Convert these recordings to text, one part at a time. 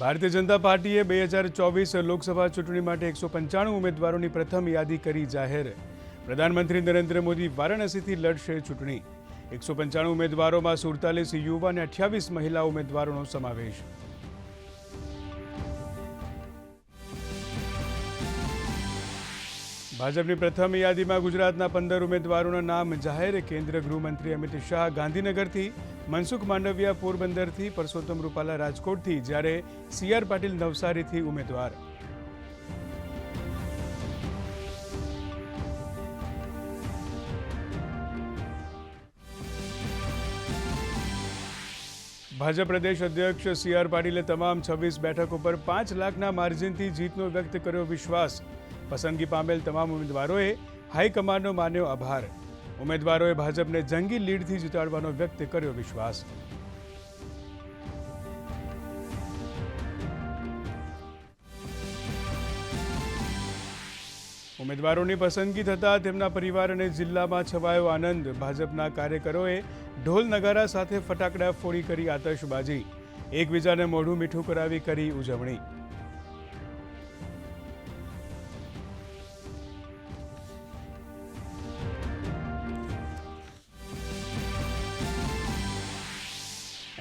ભારતીય જનતા પાર્ટીએ બે હજાર ચોવીસ લોકસભા ચૂંટણી માટે એકસો પંચાણું ઉમેદવારોની પ્રથમ યાદી કરી જાહેર. પ્રધાનમંત્રી નરેન્દ્ર મોદી વારાણસીથી લડશે ચૂંટણી. એકસો પંચાણું ઉમેદવારોમાં સુડતાલીસ યુવા અને અઠ્યાવીસ મહિલા ઉમેદવારોનો સમાવેશ. ભાજપની પ્રથમ યાદીમાં ગુજરાતના પંદર ઉમેદવારોના નામ જાહેર. કેન્દ્રીય ગૃહમંત્રી અમિત શાહ ગાંધીનગરથી મનસુખ માંડવિયા પોરબંદરથી પરસોત્તમ રૂપાલા રાજકોટથી જ્યારે સી આર પાટીલ નવસારીથી ઉમેદવાર. ભાજપ પ્રદેશ અધ્યક્ષ સી આર પાટીલે તમામ છવ્વીસ બેઠક ઉપર પાંચ લાખના માર્જિનથી જીતનો વ્યક્ત કર્યો વિશ્વાસ. પસંદગી પામેલ તમામ ઉમેદવારોએ હાઈકમાન્ડનો માન્યો આભાર. ઉમેદવારોએ ભાજપને જંગી લીડથી જીતાડવાનો વ્યક્ત કર્યો વિશ્વાસ. ઉમેદવારોની પસંદગી થતાં તેમના પરિવાર અને જિલ્લામાં છવાયો આનંદ. ભાજપના કાર્યકરોએ ઢોલ નગારા સાથે ફટાકડા ફોડી કરી આતશબાજી. એકબીજાને મોઢું મીઠું કરાવી કરી ઉજવણી.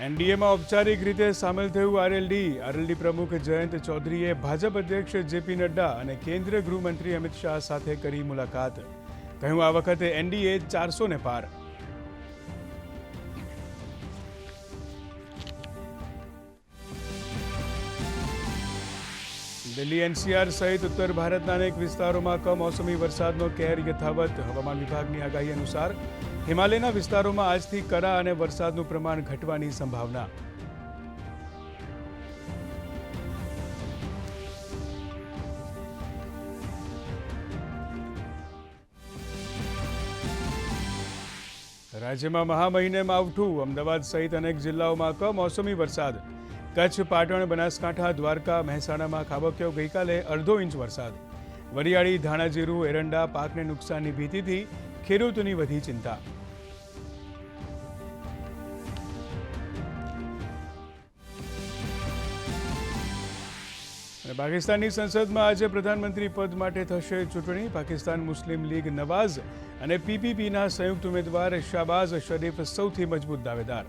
એનડીએમાં ઔપચારિક રીતે સામેલ થયું આરએલડી. આરએલડી પ્રમુખ જયંત ચૌધરીએ ભાજપ અધ્યક્ષ જેપી નડ્ડા અને કેન્દ્રીય ગૃહમંત્રી અમિત શાહ સાથે કરી મુલાકાત. કહ્યું, આ વખતે એનડીએ ચારસો ને પાર દિલ્હી એનસીઆર સહિત ઉત્તર ભારતના અનેક વિસ્તારોમાં કમોસમી વરસાદનો કહેર યથાવત હવામાન વિભાગની આગાહી અનુસાર હિમાલયના વિસ્તારોમાં આજથી કરા અને વરસાદનું પ્રમાણ ઘટવાની સંભાવના. રાજ્યમાં મહા મહિને માવઠું અમદાવાદ સહિત અનેક જિલ્લાઓમાં કમોસમી વરસાદ. કચ્છ, પાટણ, બનાસકાંઠા, દ્વારકા, મહેસાણામાં ખાબક્યો ગઈકાલે અડધો ઇંચ વરસાદ. વરિયાળી, ધાણાજીરું, એરંડા પાકને નુકસાનની ભીતિથી ખેડૂતોની વધી ચિંતા. પાકિસ્તાનની સંસદમાં આજે પ્રધાનમંત્રી પદ માટે થશે ચૂંટણી. પાકિસ્તાન મુસ્લિમ લીગ નવાઝ અને પીપીપીના સંયુક્ત ઉમેદવાર શાબાઝ શરીફ સૌથી મજબૂત દાવેદાર.